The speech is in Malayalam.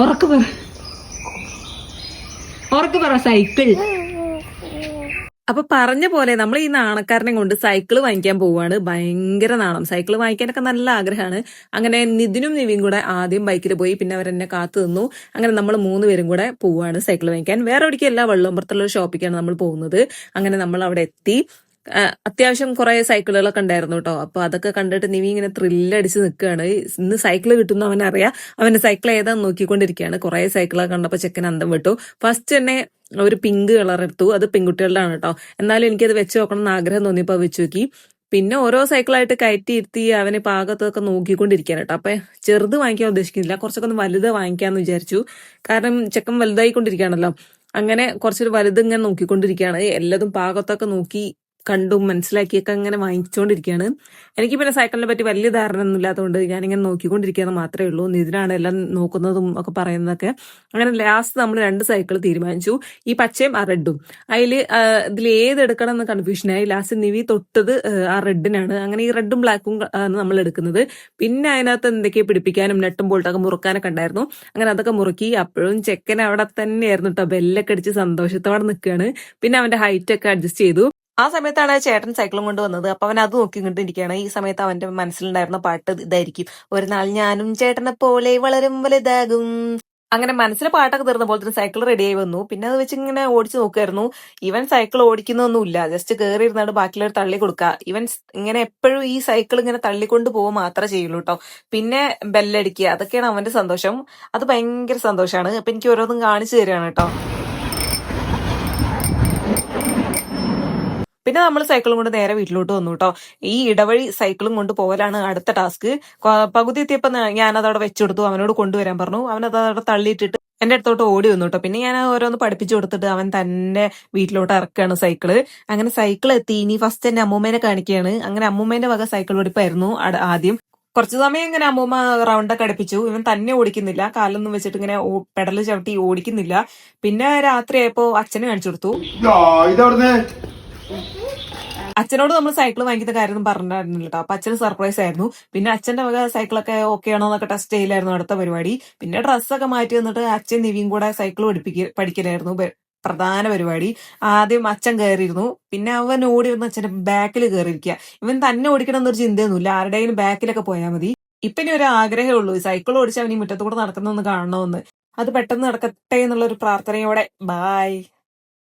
ഉറക്ക് പറ. പറ സൈക്കിൾ. അപ്പൊ പറഞ്ഞ പോലെ നമ്മൾ ഈ നാണക്കാരനെ കൊണ്ട് സൈക്കിൾ വാങ്ങിക്കാൻ പോവാണ് ഭയങ്കര നാണം. സൈക്കിൾ വാങ്ങിക്കാനൊക്കെ നല്ല ആഗ്രഹമാണ്. അങ്ങനെ നിതിനും നിവിയും കൂടെ ആദ്യം ബൈക്കിൽ പോയി പിന്നെ അവരെന്നെ കാത്തു നിന്നു. അങ്ങനെ നമ്മൾ മൂന്ന് പേരും കൂടെ പോവാണ് സൈക്കിൾ വാങ്ങിക്കാൻ. വേറെ എവിടേക്കല്ല വെള്ളമ്പുറത്തുള്ള ഒരു ഷോപ്പിക്കാണ് നമ്മൾ പോകുന്നത്. അങ്ങനെ നമ്മൾ അവിടെ എത്തി. അത്യാവശ്യം കുറെ സൈക്കിളുകളൊക്കെ ഉണ്ടായിരുന്നു കേട്ടോ. അപ്പൊ അതൊക്കെ കണ്ടിട്ട് നിവി ഇങ്ങനെ ത്രില്ലടിച്ച് നിൽക്കുകയാണ്. ഇന്ന് സൈക്കിൾ കിട്ടുന്ന അവനറിയാം. അവന്റെ സൈക്കിൾ ഏതാന്ന് നോക്കിക്കൊണ്ടിരിക്കുകയാണ്. കുറെ സൈക്കിളൊക്കെ കണ്ടപ്പോൾ ചെക്കൻ അന്തം വിട്ടു. ഫസ്റ്റ് തന്നെ ഒരു പിങ്ക് കളർ എടുത്തു. അത് പെൺകുട്ടികളുടെ ആണ് കേട്ടോ. എന്നാലും എനിക്കത് വെച്ച് നോക്കണം എന്ന് ആഗ്രഹം തോന്നിയപ്പോ വെച്ച് നോക്കി. പിന്നെ ഓരോ സൈക്കിളായിട്ട് കയറ്റി ഇരുത്തി അവന് പാകത്തൊക്കെ നോക്കിക്കൊണ്ടിരിക്കുകയാണ് കേട്ടോ. അപ്പൊ ചെറുത് വാങ്ങിക്കാൻ ഉദ്ദേശിക്കുന്നില്ല. കുറച്ചൊക്കെ ഒന്ന് വലുത് വാങ്ങിക്കാന്ന് വിചാരിച്ചു. കാരണം ചെക്കൻ വലുതായിക്കൊണ്ടിരിക്കുകയാണല്ലോ. അങ്ങനെ കുറച്ചൊരു വലുത് ഇങ്ങനെ നോക്കിക്കൊണ്ടിരിക്കുകയാണ്. എല്ലാതും പാകത്തൊക്കെ നോക്കി കണ്ടും മനസ്സിലാക്കിയൊക്കെ അങ്ങനെ വാങ്ങിച്ചുകൊണ്ടിരിക്കുകയാണ് എനിക്ക് പിന്നെ സൈക്കിളിനെ പറ്റി വലിയ ധാരണ ഒന്നും ഇല്ലാത്തതുകൊണ്ട് ഞാനിങ്ങനെ നോക്കിക്കൊണ്ടിരിക്കുകയെന്ന് മാത്രമേ ഉള്ളൂ. നിതിനാണ് എല്ലാം നോക്കുന്നതും ഒക്കെ പറയുന്നതൊക്കെ. അങ്ങനെ ലാസ്റ്റ് നമ്മൾ രണ്ട് സൈക്കിൾ തീരുമാനിച്ചു. ഈ പച്ചയും ആ റെഡും. അതിൽ ഇതിൽ ഏത് എടുക്കണം എന്ന് കൺഫ്യൂഷനായി ലാസ്റ്റ് നിവി തൊട്ടത് ആ, റെഡിനാണ്. അങ്ങനെ ഈ റെഡും ബ്ലാക്കും ആണ് നമ്മൾ എടുക്കുന്നത്. പിന്നെ അതിനകത്ത് എന്തൊക്കെയോ പിടിപ്പിക്കാനും നെട്ടും ബോൾട്ടൊക്കെ മുറുക്കാനൊക്കെ ഉണ്ടായിരുന്നു. അങ്ങനെ അതൊക്കെ മുറുക്കി അപ്പോഴും ചെക്കൻ അവിടെ തന്നെയായിരുന്നു കേട്ടോ ബെല്ലൊക്കെ അടിച്ച് സന്തോഷത്തോടെ നിൽക്കുകയാണ്. പിന്നെ അവന്റെ ഹൈറ്റ് ഒക്കെ അഡ്ജസ്റ്റ് ചെയ്തു. ആ സമയത്താണ് ചേട്ടൻ സൈക്കിളും കൊണ്ട് വന്നത്. അപ്പൊ അവൻ അത് നോക്കി നോക്കിക്കൊണ്ടിരിക്കുകയാണ് ഈ സമയത്ത് അവന്റെ മനസ്സിലുണ്ടായിരുന്ന പാട്ട് ഇതായിരിക്കും. ഒരു നാൾ ഞാനും ചേട്ടനെ പോലെ വളരും വലുതാകും. അങ്ങനെ മനസ്സിൽ പാട്ടൊക്കെ തീർന്നപ്പോൾ തന്നെ സൈക്കിൾ റെഡിയായി വന്നു. പിന്നെ അത് വെച്ച് ഇങ്ങനെ ഓടിച്ചു നോക്കുമായിരുന്നു ഇവൻ സൈക്കിൾ ഓടിക്കുന്നൊന്നുമില്ല. ജസ്റ്റ് കയറി ഇരുന്നാണ്ട് ബാക്കിയുള്ളവർ തള്ളി കൊടുക്കുക. ഇവൻ ഇങ്ങനെ എപ്പോഴും ഈ സൈക്കിൾ ഇങ്ങനെ തള്ളിക്കൊണ്ട് പോകുക മാത്രമേ ചെയ്യുള്ളൂ കേട്ടോ. പിന്നെ ബെല്ലടിക്കുക അതൊക്കെയാണ് അവന്റെ സന്തോഷം. അത് ഭയങ്കര സന്തോഷമാണ്. അപ്പൊ എനിക്ക് ഓരോന്നും കാണിച്ചു തരികയാണ് കേട്ടോ. പിന്നെ നമ്മൾ സൈക്കിളും കൊണ്ട് നേരെ വീട്ടിലോട്ട് വന്നു കേട്ടോ ഈ ഇടവഴി സൈക്കിളും കൊണ്ട് പോകലാണ് അടുത്ത ടാസ്ക് പകുതി എത്തിയപ്പോൾ ഞാൻ അവിടെ വെച്ചു കൊടുത്തു അവനോട് കൊണ്ടുവരാൻ പറഞ്ഞു. അവനത് അവിടെ തള്ളിയിട്ടിട്ട് എന്റെ അടുത്തോട്ട് ഓടി വന്നു കേട്ടോ പിന്നെ ഞാൻ ഓരോന്ന് പഠിപ്പിച്ചു കൊടുത്തിട്ട് അവൻ തന്നെ വീട്ടിലോട്ട് ഇറക്കുകയാണ് സൈക്കിൾ അങ്ങനെ സൈക്കിൾ എത്തി. ഇനി ഫസ്റ്റ് എന്റെ അമ്മൂമ്മേനെ കാണിക്കുകയാണ് അങ്ങനെ അമ്മൂമ്മേന്റെ വക സൈക്കിൾ ഓടിപ്പായിരുന്നു ആദ്യം. കുറച്ചു സമയം ഇങ്ങനെ അമ്മൂമ്മ റൗണ്ടൊക്കെ അടുപ്പിച്ചു. ഇവൻ തന്നെ ഓടിക്കുന്നില്ല. കാലൊന്നും വെച്ചിട്ട് ഇങ്ങനെ പെടൽ ചവിട്ടി ഓടിക്കുന്നില്ല. പിന്നെ രാത്രിയായപ്പോ അച്ഛന് കാണിച്ചു കൊടുത്തു. അച്ഛനോട് നമ്മൾ സൈക്കിൾ വാങ്ങിക്കുന്ന കാര്യം പറഞ്ഞിരുന്നില്ല കേട്ടോ അപ്പൊ അച്ഛന് സർപ്രൈസ് ആയിരുന്നു. പിന്നെ അച്ഛന്റെ വക സൈക്കിളൊക്കെ ഓക്കെ ആണോ എന്നൊക്കെ ടെസ്റ്റ് ചെയ്യില്ലായിരുന്നു അടുത്ത പരിപാടി. പിന്നെ ഡ്രസ്സൊക്കെ മാറ്റി വന്നിട്ട് അച്ഛൻ നിവിയും കൂടെ സൈക്കിൾ പഠിപ്പിക്ക പഠിക്കലായിരുന്നു പ്രധാന പരിപാടി. ആദ്യം അച്ഛൻ കയറിയിരുന്നു പിന്നെ അവൻ ഓടി വന്ന് അച്ഛന്റെ ബാക്കിൽ കയറിയിരിക്കുക ഇവൻ തന്നെ ഓടിക്കണം എന്നൊരു ചിന്തയൊന്നുമില്ല. ആരുടെയും ബാക്കിലൊക്കെ പോയാൽ മതി. ഇപ്പൊ ഇനി ഒരു ആഗ്രഹമേ ഉള്ളൂ. സൈക്കിൾ ഓടിച്ച് അവൻ ഈ മുറ്റത്തുകൂടെ നടക്കുന്നൊന്ന് കാണണമെന്ന് അത് പെട്ടെന്ന് നടക്കട്ടെ എന്നുള്ള ഒരു പ്രാർത്ഥനയോടെ. ബായ്